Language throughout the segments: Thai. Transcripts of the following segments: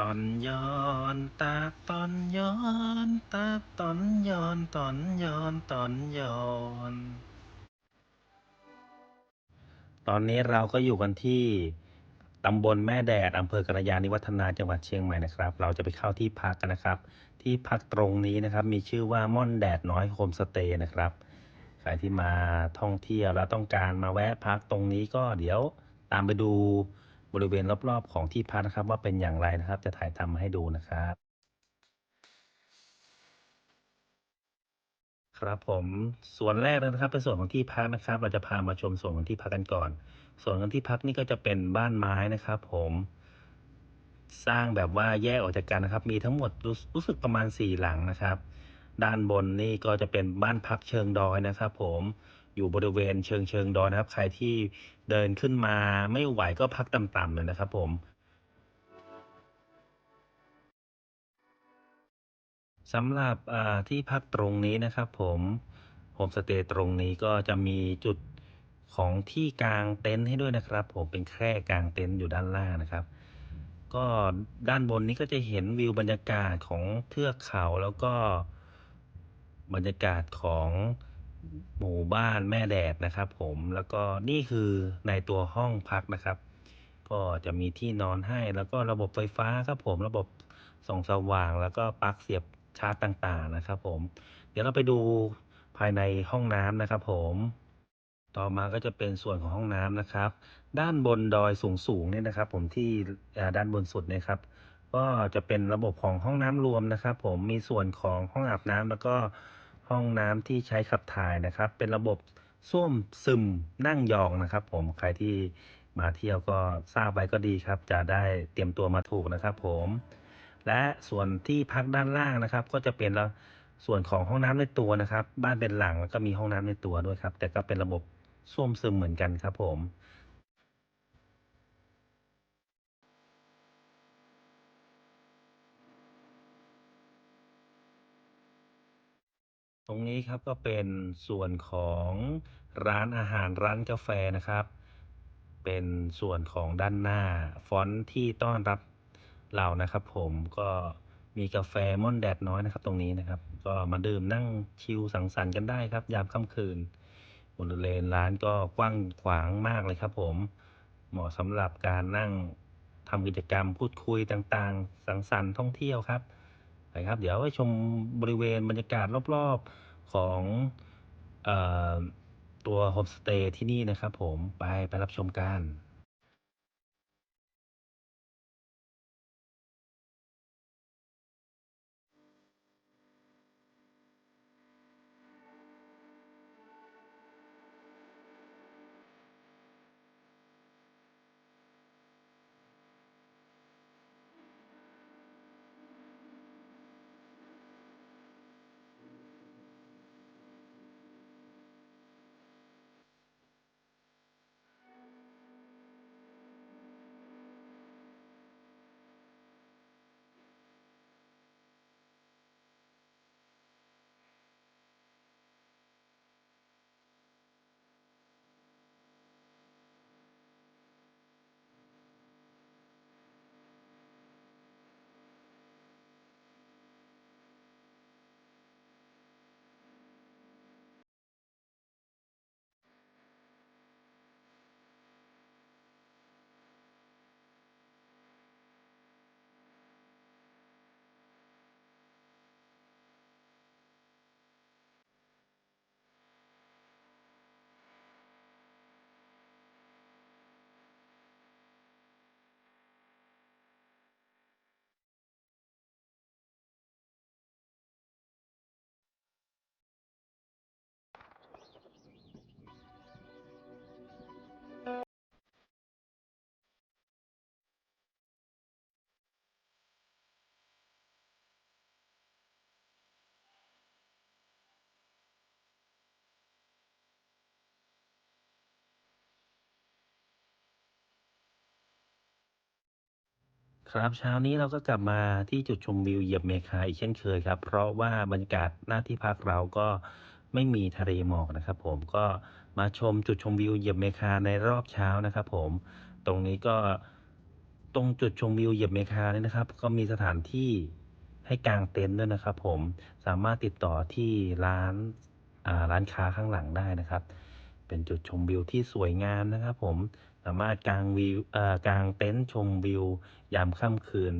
ตอนย้อนตาตอนย้อนตาตอนย้อนตอนย้อนตอนย้อน ตอนนี้เราก็อยู่กันที่ตำบลแม่แดดอำเภอกระยาณิวัฒนาจังหวัดเชียงใหม่นะครับ เราจะไปเข้าที่พักกันนะครับ ที่พักตรงนี้นะครับมีชื่อว่าม่อนแดดน้อยโฮมสเตย์นะครับใครที่มาท่องเที่ยวแล้วต้องการมาแวะพักตรงนี้ก็เดี๋ยวตามไปดู บริเวณรอบๆของที่พักนะครับ ว่าเป็นอย่างไรนะครับ จะถ่ายทำมาให้ดูนะครับ ครับผมส่วนแรกนะครับเป็นส่วนของที่พักนะครับ เราจะพามาชมส่วนของที่พักกันก่อน ส่วนของที่พักนี่ก็จะเป็นบ้านไม้นะครับ ผมสร้างแบบว่าแยกออกจากกันนะครับ มีทั้งหมดรู้รู้สึกประมาณสี่หลังนะครับ ด้านบนนี่ก็จะเป็นบ้านพักเชิงดอยนะครับ ผม อยู่บริเวณเชิงเชิงดอยนะครับ ใครที่เดินขึ้นมาไม่ไหวก็พักต่ำๆเลยนะครับผมสำหรับที่พักตรงนี้นะครับผมโฮมสเตย์ตรงนี้ก็จะมีจุดของที่กลางเต็นท์ให้ด้วยนะครับ ผมเป็นแคร่กลางเต็นท์อยู่ด้านล่างนะครับ ก็ด้านบนนี้ก็จะเห็นวิวบรรยากาศของเทือกเขาแล้วก็บรรยากาศของ หมู่บ้านแม่แดดนะครับผมแล้วก็นี่คือในตัวห้องพักนะครับ ก็จะมีที่นอนให้แล้วก็ระบบไฟฟ้าครับผมระบบส่องสว่าง แล้วก็ปลั๊กเสียบชาร์จต่างๆนะครับ ผม เดี๋ยวเราไปดูภายในห้องน้ำนะครับ ผมต่อมาก็จะเป็นส่วนของห้องน้ำนะครับ ด้านบนดอยสูงๆเนี่ยนะครับ ผมที่ด้านบนสุดนะครับ ก็จะเป็นระบบของห้องน้ำรวมนะครับ ผมมีส่วนของห้องอาบน้ำแล้วก็ ห้องน้ำที่ใช้ขับถ่ายนะครับ เป็นระบบส้วมซึมนั่งยองนะครับ ผมใครที่มาเที่ยวก็ทราบไว้ก็ดีครับ จะได้เตรียมตัวมาถูกนะครับ ผม และส่วนที่พักด้านล่างนะครับ ก็จะเป็นละส่วนของห้องน้ำในตัวนะครับ บ้านเป็นหลังแล้วก็มีห้องน้ำในตัวด้วยครับ แต่ก็เป็นระบบส้วมซึมเหมือนกันครับ ผม ตรงนี้ครับก็เป็นส่วนของร้านอาหารร้านกาแฟนะครับ เป็นส่วนของด้านหน้า ฟอนต์ที่ต้อนรับเรานะครับ ผมก็มีกาแฟม่อนแดดน้อยนะครับ ตรงนี้นะครับ ก็มาดื่มนั่งชิลสังสรรค์กันได้ครับ ยามค่ำคืนบริเวณร้านก็กว้างขวางมากเลยครับ ผมเหมาะสำหรับการนั่งทำกิจกรรมพูดคุยต่างๆ สังสรรค์ท่องเที่ยวครับ นะครับ เดี๋ยวไปชมบริเวณบรรยากาศรอบๆของอตัวโฮมสเตย์ที่นี่นะครับผมไปไปรับชมกัน ครับเช้านี้เราก็กลับมาที่จุดชมวิวเหยียบเมฆาอีกเช่นเคยครับ เพราะว่าบรรยากาศหน้าที่พักเราก็ไม่มีทะเลหมอกนะครับ ผมก็มาชมจุดชมวิวเหยียบเมฆาในรอบเช้านะครับผมตรงนี้ก็ตรงจุดชมวิวเหยียบเมคาเนี่ยนะครับ ก็มีสถานที่ให้กางเต็นท์ด้วยนะครับ ผมสามารถติดต่อที่ร้านร้านค้าข้างหลังได้นะครับ เป็นจุดชมวิวที่สวยงามนะครับผมสามารถกางวิวเอ่อกางเต็นท์ชมวิว ยามค่ำคืน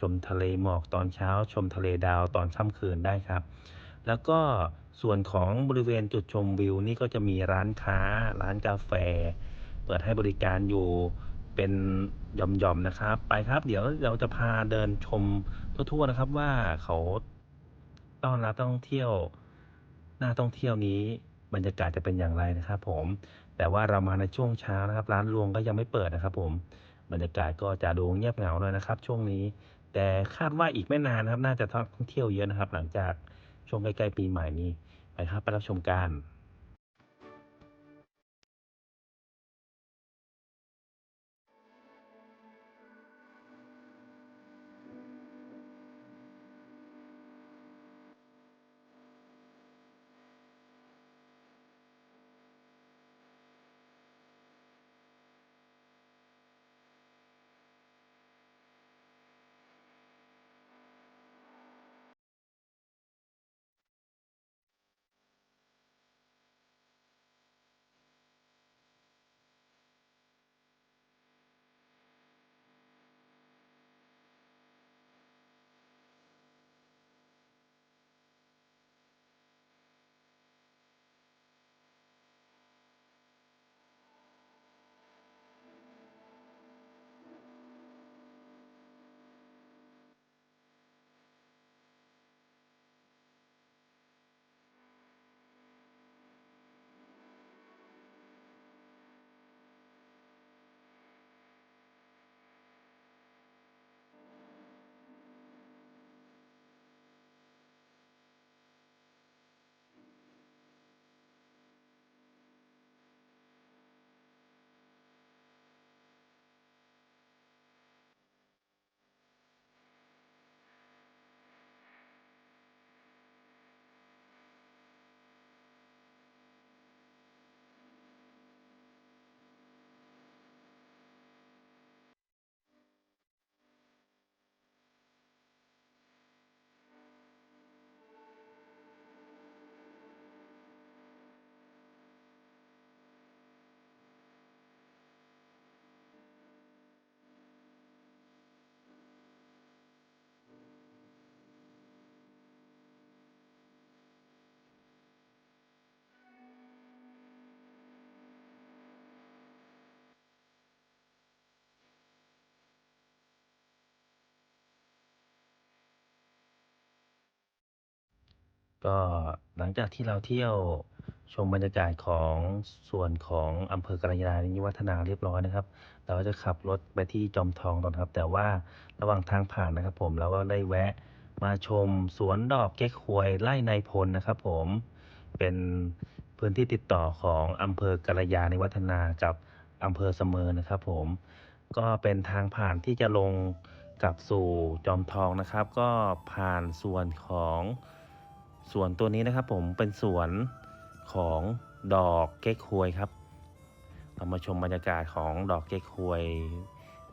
ชมทะเลหมอกตอนเช้า ชมทะเลดาวตอนค่ำคืนได้ครับ แล้วก็ส่วนของบริเวณจุดชมวิวนี่ก็จะมีร้านค้า ร้านกาแฟ เปิดให้บริการอยู่เป็นหย่อมๆนะครับ ไปครับ เดี๋ยวเราจะพาเดินชมทั่วๆนะครับว่าเขาต้อนรับท่องเที่ยวหน้าท่องเที่ยวนี้ บรรยากาศจะเป็นอย่างไรนะครับ ผมแต่ว่าเรามาในช่วงเช้านะครับ ร้านรวงก็ยังไม่เปิดนะครับ ผมบรรยากาศก็จะดูเงียบเหงาเลยนะครับ ช่วงนี้ แต่คาดว่าอีกไม่นานนะครับ น่าจะท่องเที่ยวเยอะนะครับ หลังจากช่วงใกล้ๆปีใหม่นี้ไปครับไปรับชมกัน ก็หลังจากที่เราเที่ยวชมบรรยากาศของส่วนของอำเภอกระยาณิวัฒนาเรียบร้อยนะครับ เราก็จะขับรถไปที่จอมทองก่อนครับ แต่ว่าระหว่างทางผ่านนะครับผมเราก็ได้แวะมาชมสวนดอกเก๊กฮวยไร่ในพลนะครับ ผมเป็นพื้นที่ติดต่อของอำเภอกระยาณิวัฒนากับอำเภอเสมอนะครับ ผมก็เป็นทางผ่านที่จะลงกลับสู่จอมทองนะครับ ก็ผ่านส่วนของ สวนตัวนี้นะครับผมเป็นสวนของดอกเก๊กฮวยครับ เรามาชมบรรยากาศของดอกเก๊กฮวย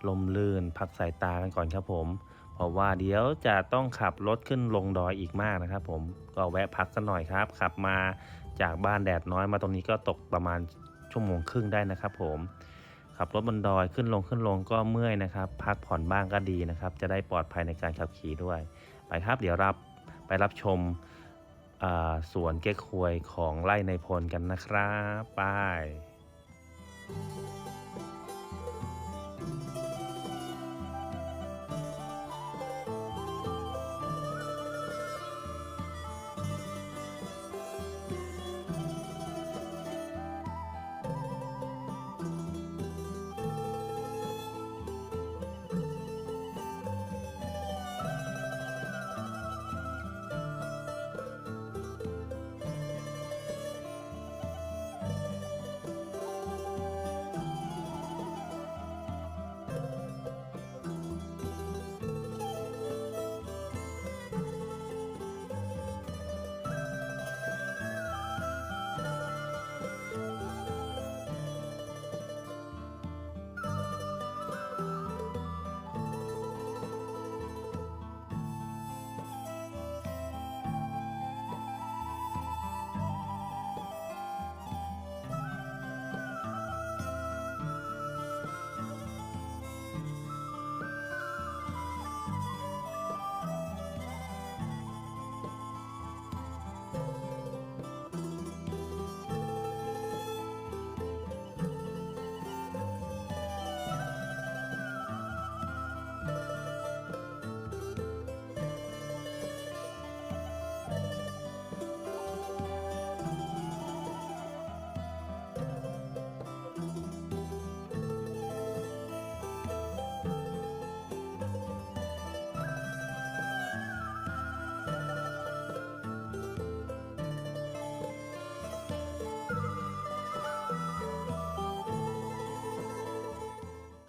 ลมลื่นพักสายตากันก่อนครับผม เพราะว่าเดี๋ยวจะต้องขับรถขึ้นลงดอยอีกมากนะครับผมก็แวะพักสักหน่อยครับ ขับมาจากบ้านแดดน้อยมาตรงนี้ก็ตกประมาณชั่วโมงครึ่งได้นะครับผมขับรถบนดอยขึ้นลงขึ้นลงก็เมื่อยนะครับ พักผ่อนบ้างก็ดีนะครับ จะได้ปลอดภัยในการขับขี่ด้วย ไปครับ เดี๋ยวรับไปรับชม สวนเก๊กฮวยของไร่ในพลกันนะครับ ไป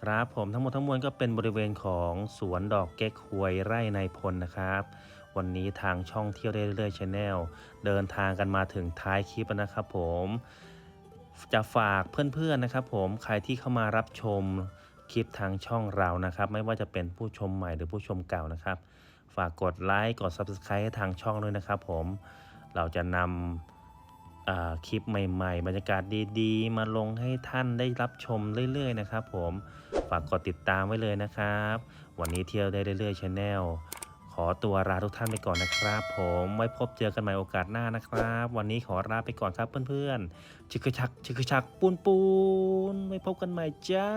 ครับผมทั้งหมดทั้งมวลก็เป็นบริเวณของสวนดอกเก๊กฮวยไร่ในพลนะครับ วันนี้ทางช่องเที่ยวได้เรื่อยๆชาแนลเดินทางกันมาถึงท้ายคลิปนะครับผมจะฝากเพื่อนๆนะครับผมใครที่เข้ามารับชมคลิปทางช่องเรานะครับ ไม่ว่าจะเป็นผู้ชมใหม่หรือผู้ชมเก่านะครับ ฝากกดไลค์กด Subscribe ให้ทางช่องด้วยนะครับผมเราจะนำ คลิปใหม่ ๆ บรรยากาศดีๆ มาลงให้ท่านได้รับชมเรื่อย ๆ นะครับผมฝากกดติดตามไว้เลยนะครับ วันนี้เที่ยวได้เรื่อยๆชาแนลขอตัวลาทุกท่านไปก่อนนะครับ ผมไว้พบเจอกันใหม่โอกาสหน้านะครับ วันนี้ขอลาไปก่อนครับเพื่อนๆชิคกชักชิคกชักปูนปูนไว้พบกันใหม่จ้า